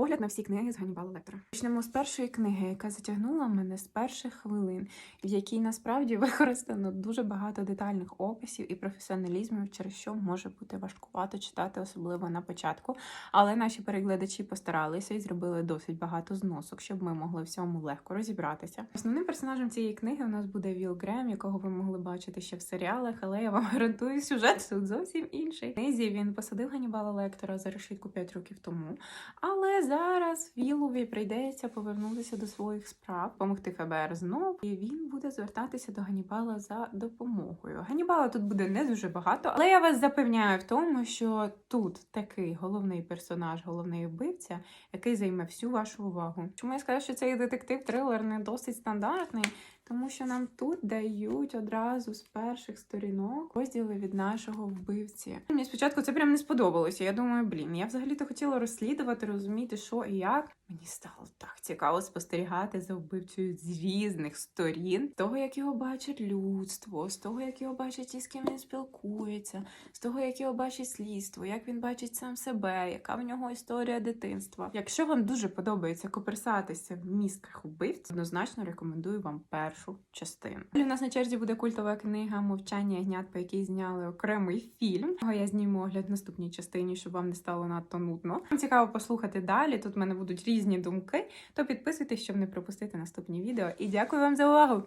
Погляд на всі книги з Ганнібала Лектора. Почнемо з першої книги, яка затягнула мене з перших хвилин, в якій насправді використано дуже багато детальних описів і професіоналізмів, через що може бути важкувато читати, особливо на початку. Але наші перекладачі постаралися і зробили досить багато зносок, щоб ми могли в цьому легко розібратися. Основним персонажем цієї книги у нас буде Віл Грем, якого ви могли бачити ще в серіалах, але я вам гарантую, сюжет тут зовсім інший. В книзі він посадив Ганнібала Лектора за решітку 5 років тому. Але зараз Вілові прийдеться повернутися до своїх справ, допомогти ФБР знов, і він буде звертатися до Ганібала за допомогою. Ганібала тут буде не дуже багато, але я вас запевняю в тому, що тут такий головний персонаж, головний вбивця, який займе всю вашу увагу. Чому я скажу, що цей детектив трилер не досить стандартний? Тому що нам тут дають одразу з перших сторінок розділи від нашого вбивці. Мені спочатку це прям не сподобалося. Я думаю, блін, я взагалі-то хотіла розслідувати, розуміти, що і як. Мені стало так цікаво спостерігати за вбивцею з різних сторін, з того, як його бачить людство, з того, як його бачить ті, з ким він спілкується, з того, як його бачить слідство, як він бачить сам себе, яка в нього історія дитинства. Якщо вам дуже подобається коперсатися в мізках вбивць, однозначно рекомендую вам першу частину. У нас на черзі буде культова книга Мовчання ягнят, по якій зняли окремий фільм. Його я зніму огляд в наступній частині, щоб вам не стало надто нудно. Цікаво послухати далі. Тут в мене будуть різні думки. То підписуйтесь, щоб не пропустити наступні відео. І дякую вам за увагу!